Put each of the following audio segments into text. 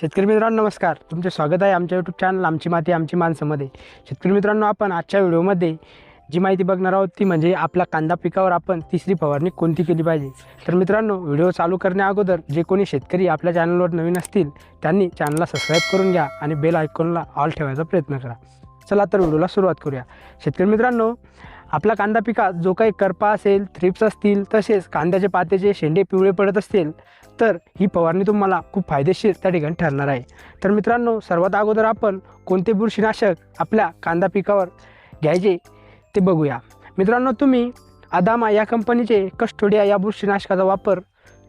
शेतकरी मित्रांनो नमस्कार. तुमचे स्वागत आहे आमच्या यूट्यूब चॅनल आमची माती आमची माणसामध्ये. शेतकरी मित्रांनो आपण आजच्या व्हिडिओमध्ये जी माहिती बघणार आहोत ती म्हणजे आपल्या कांदा पिकावर आपण तिसरी फवारणी कोणती केली पाहिजे? तर मित्रांनो व्हिडिओ चालू करण्या अगोदर जे कोणी शेतकरी आपल्या चॅनलवर नवीन असतील त्यांनी चॅनलला सबस्क्राईब करून घ्या आणि बेल आयकॉनला ऑल ठेवायचा प्रयत्न करा. चला तर व्हिडिओला सुरुवात करूया. शेतकरी मित्रांनो आपला कांदा पिकात जो काही करपा असेल थ्रिप्स असतील तसेच कांद्याचे पात्याचे शेंडे पिवळे पडत असतील तर ही फवारणी तुम्हाला खूप फायदेशीर त्या ठिकाणी ठरणार आहे. तर मित्रांनो सर्वात अगोदर आपण कोणते बुरशीनाशक आपल्या कांदा पिकावर घ्यायचे ते बघूया. मित्रांनो तुम्ही अदामा या कंपनीचे कस्टोडिया या बुरशीनाशकाचा वापर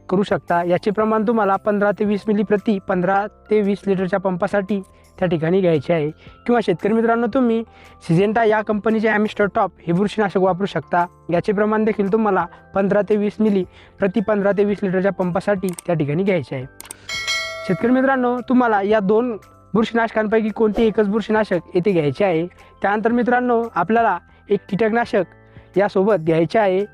करू शकता. याचे प्रमाण तुम्हाला पंधरा ते वीस मिली प्रति पंधरा ते वीस लिटरच्या पंपासाठी त्या ठिकाणी घ्यायचे आहे. किंवा शेतकरी मित्रांनो तुम्ही सिजेंटा या कंपनीचे ॲमिस्टर टॉप हे बुरशीनाशक वापरू शकता. याचे प्रमाण देखील तुम्हाला पंधरा ते वीस मिली प्रति पंधरा ते वीस लिटरच्या पंपासाठी त्या ठिकाणी घ्यायचे आहे. शेतकरी मित्रांनो तुम्हाला या दोन बुरशीनाशकांपैकी कोणते एकच बुरशीनाशक येथे घ्यायचे आहे? त्यानंतर मित्रांनो आपल्याला एक कीटकनाशक यासोबत घ्यायचे आहे.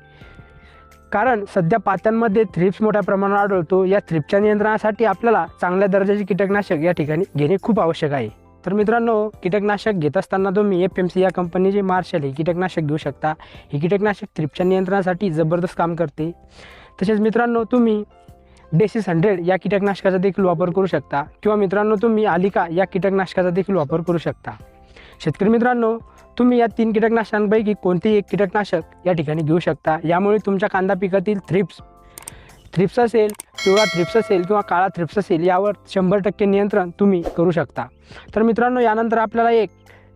कारण सध्या पात्यांमध्ये थ्रिप्स मोठ्या प्रमाणावर आढळतो. या थ्रिप्सच्या नियंत्रणासाठी आपल्याला चांगल्या दर्जाचे कीटकनाशक या ठिकाणी घेणे खूप आवश्यक आहे. तर मित्रांनो कीटकनाशक घेत असताना तुम्ही एफ एम सी या कंपनीचे मार्शल हे कीटकनाशक घेऊ शकता. हे कीटकनाशक थ्रिप्सच्या नियंत्रणासाठी जबरदस्त काम करते. तसेच मित्रांनो तुम्ही डेसिस हंड्रेड या कीटकनाशकाचा देखील वापर करू शकता. किंवा मित्रांनो तुम्ही आलिका या कीटकनाशकाचा देखील वापर करू शकता. शेतकरी मित्रांनो तुम्ही या तीन कीटकनाशकांपैकी कोणतेही एक कीटकनाशक या ठिकाणी घेऊ शकता. यामुळे तुमच्या कांदा पिकातील थ्रिप्स थ्रिप्स असेल पिवळा थ्रिप्स असेल किंवा काळा थ्रिप्स असेल यावर शंभर टक्के नियंत्रण तुम्ही करू शकता. तर मित्रांनो यानंतर आपल्याला एक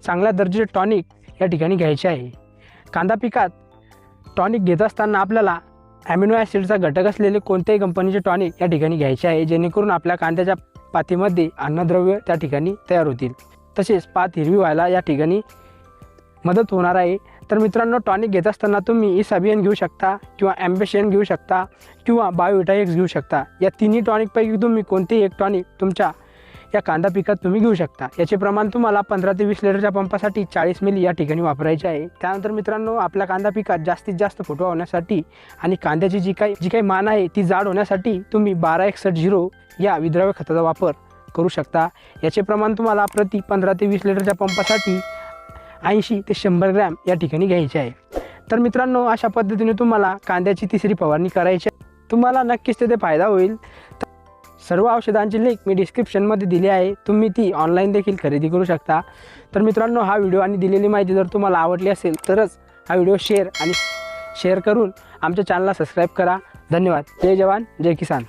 चांगल्या दर्जाचे टॉनिक या ठिकाणी घ्यायचे आहे. कांदा पिकात टॉनिक घेत असताना आपल्याला ॲमिनो ॲसिडचा घटक असलेले कोणत्याही कंपनीचे टॉनिक या ठिकाणी घ्यायचे आहे जेणेकरून आपल्या कांद्याच्या पातीमध्ये अन्नद्रव्य त्या ठिकाणी तयार होतील. तसेच पात हिरवी व्हायला या ठिकाणी मदत होणार आहे. तर मित्रांनो टॉनिक घेत असताना तुम्ही इसाबियन घेऊ शकता किंवा ॲम्बेशियन घेऊ शकता किंवा बायोविटाएक्स घेऊ शकता. या तिन्ही टॉनिकपैकी तुम्ही कोणतेही एक टॉनिक तुमच्या या कांदा पिकात तुम्ही घेऊ शकता. याचे प्रमाण तुम्हाला पंधरा ते वीस लिटरच्या पंपासाठी चाळीस मिली या ठिकाणी वापरायचे आहे. त्यानंतर मित्रांनो आपल्या कांदा पिकात जास्तीत जास्त फोटो होण्यासाठी आणि कांद्याची जी काही जी काही मान आहे ती जाड होण्यासाठी तुम्ही बारा एकसष्ट झिरो या विद्राव्य खताचा वापर करू शकता. याचे प्रमाण तुम्हाला प्रति पंधरा ते वीस लिटरच्या पंपासाठी ऐंशी ते शंभर ग्रॅम या ठिकाणी घ्यायचे आहे. तर मित्रांनो अशा पद्धतीने तुम्हाला कांद्याची तिसरी फवारणी करायची आहे. तुम्हाला नक्कीच तिथे फायदा होईल. सर्व औषधांची लिंक मी डिस्क्रिप्शनमध्ये दिली आहे. तुम्ही ती ऑनलाईन देखील खरेदी करू शकता. तर मित्रांनो हा व्हिडिओ आणि दिलेली माहिती जर तुम्हाला आवडली असेल तरच हा व्हिडिओ शेअर आणि शेअर करून आमच्या चॅनलला सबस्क्राईब करा. धन्यवाद. जय जवान जय किसान.